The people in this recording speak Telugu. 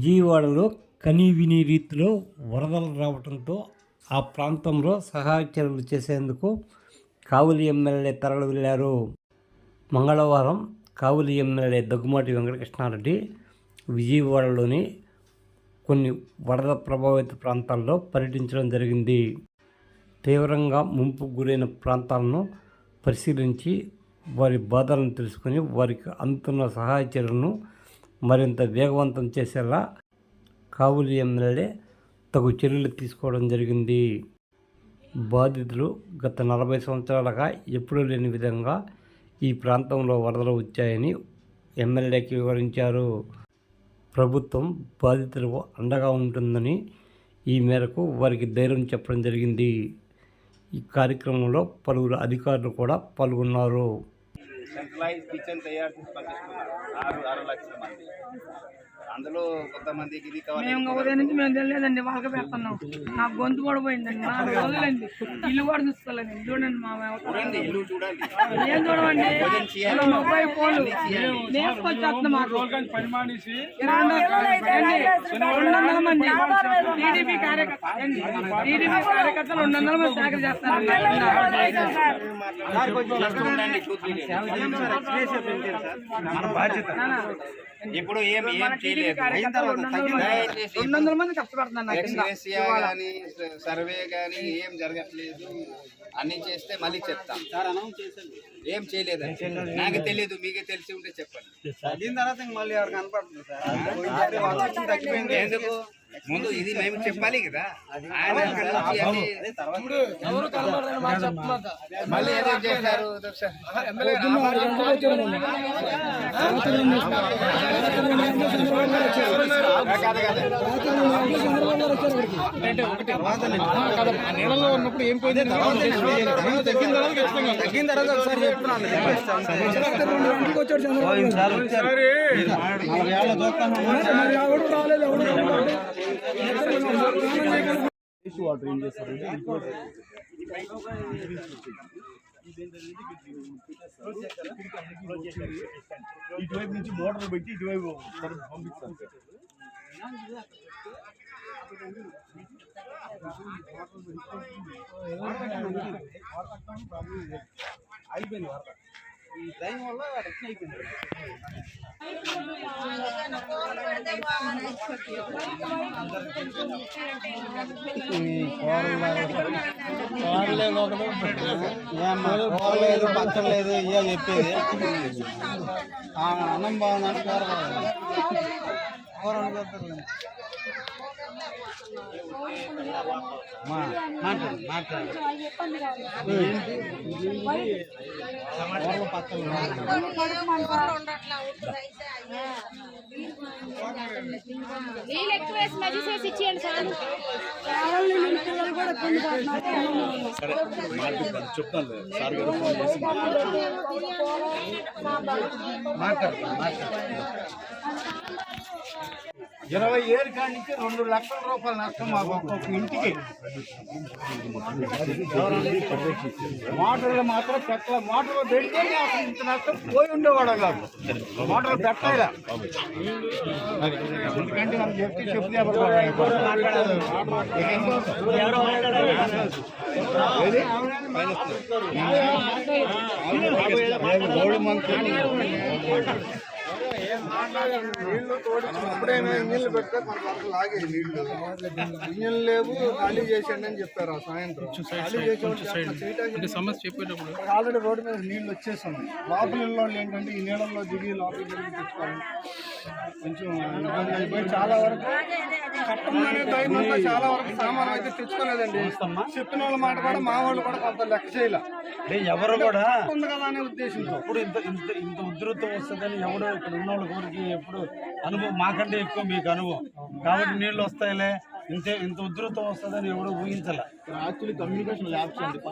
విజయవాడలో కనీవినీ రీతిలో వరదలు రావడంతో ఆ ప్రాంతంలో సహాయ చర్యలు చేసేందుకు కావలి ఎమ్మెల్యే తరలి వెళ్ళారు. మంగళవారం కావలి ఎమ్మెల్యే దగ్గుమాటి వెంకటకృష్ణారెడ్డి విజయవాడలోని కొన్ని వరద ప్రభావిత ప్రాంతాల్లో పర్యటించడం జరిగింది. తీవ్రంగా ముంపు గురైన ప్రాంతాలను పరిశీలించి వారి బాధలను తెలుసుకొని వారికి అందుతున్న సహాయ చర్యలను మరింత వేగవంతం చేసేలా కావులి ఎమ్మెల్యే తగు చర్యలు తీసుకోవడం జరిగింది. బాధితులు గత నలభై సంవత్సరాలుగా ఎప్పుడూ లేని విధంగా ఈ ప్రాంతంలో వరదలు వచ్చాయని ఎమ్మెల్యేకి వివరించారు. ప్రభుత్వం బాధితులకు అండగా ఉంటుందని ఈ మేరకు వారికి ధైర్యం చెప్పడం జరిగింది. ఈ కార్యక్రమంలో పలువురు అధికారులు కూడా పాల్గొన్నారు. సెంట్రలైజ్ కిచెన్ తయారు చేసి పనిచేస్తున్నారు ఆరు ఆరు లక్షల మంది. అందులో కొంతమందికి ఇది మేము ఉదయం నుంచి మేము తెలియదండి వాళ్ళకి పెడుతున్నాం నా గొంతు కూడా పోయిందండి నా రోజులండి ఇల్లు కూడా చూసుకోలేదు చూడండి మా చూడండి ఇల్లు చూడండి ఏం చూడమండి ఇలా ముప్పై ఫోన్లు నేర్చుకొచ్చేస్తున్నాం మాకు రెండు వందల మంది టీడీపీ కార్యకర్త టీడీపీ కార్యకర్తలు రెండు వందల మంది సేకరణ చేస్తారు. మన బాధ్యత ఇప్పుడు ఏం ఏం రెండు వందల మంది కష్టపడుతున్నారు సర్వే కానీ ఏం జరగట్లేదు అన్ని చేస్తే మళ్ళీ చెప్తాం ఏం చేయలేదు నాకు తెలియదు మీకే తెలిసి ఉంటే చెప్పండి తగ్గిన తర్వాత మళ్ళీ ఎవరు కనపడుతుంది సార్ ఎందుకు ముందు ఇది మేము చెప్పాలి కదా మళ్ళీ ఏదో చేశారు నీళ్ళలో ఉన్నప్పుడు ఏం పోయింది తగ్గిన తర్వాత తగ్గిన తర్వాత ఒకసారి చెప్తున్నాను వాటర్ ఏం చేస్తారు ఇటువైపు నుంచి మోటార్లు పెట్టి ఇటువైపు పంపిస్తాను అయిపోయింది వరద ఈ ట్రైన్ వల్ల రక్షణ అయిపోయింది లేదు పచ్చం లేదు ఇయ్య చెప్పేది అన్నం బాగుందని కూర బాగుంది కూర నీళ్ళు ఎక్కువ వేసి మజ్జిగ చేసి ఇచ్చేయండి సార్ చెప్తాను సార్ గారు ఫోన్ చేసి మాట్లాడు మాట్లాడు ఇరవై ఏడు కాడి నుంచి రెండు లక్షల రూపాయల నష్టం మాకు ఒక్కొక్క ఇంటికి. మోటార్లు మాత్రం పెట్టలే. మోటార్లు పెడితే అసలు ఇంత నష్టం పోయి ఉండేవాడు కాదు. మోటార్లు పెట్టలేదా ఎందుకంటే మనం చెప్తే చెప్తే మాట్లాడాలి. మంత్ నీళ్ళు తోడించి ఎప్పుడైనా నీళ్ళు పెడితే కొంత వరకు లాగే నీళ్ళు. ఇంజన్ లేవు ఖాళీ చేసేయండి అని చెప్పారు ఆ సాయంత్రం. ఖాళీ చేసేవాళ్ళు సమస్య చెప్పేటప్పుడు ఆల్రెడీ రోడ్డు మీద నీళ్ళు వచ్చేస్తున్నాయి. లోపల ఇళ్ళ ఏంటంటే ఈ నీళ్ళల్లో దిగి లోపల తిరిగి తెచ్చుకోవాలి. కొంచెం చాలా వరకు అంతా చాలా వరకు సామాన్ అయితే తెచ్చుకోలేదండి. చెప్పిన వాళ్ళ మాట కూడా మా వాళ్ళు కూడా కొంత లెక్క చేయలే. ఎవరు కూడా ఉంది కదా అనే ఉద్దేశంతో. ఎప్పుడు ఇంత ఇంత ఇంత ఉధృతం వస్తుందని ఎవడో ఇక్కడ ఉన్న వాళ్ళ ఊరికి ఎప్పుడు అనుభవం మాకంటే ఎక్కువ మీకు అనుభవం. కాబట్టి నీళ్ళు వస్తాయిలే. ఇంత ఇంత ఉధృతం వస్తుందని ఎవడో ఊహించలే. యాక్చువల్లీ కమ్యూనికేషన్ ల్యాబ్స్ అండి.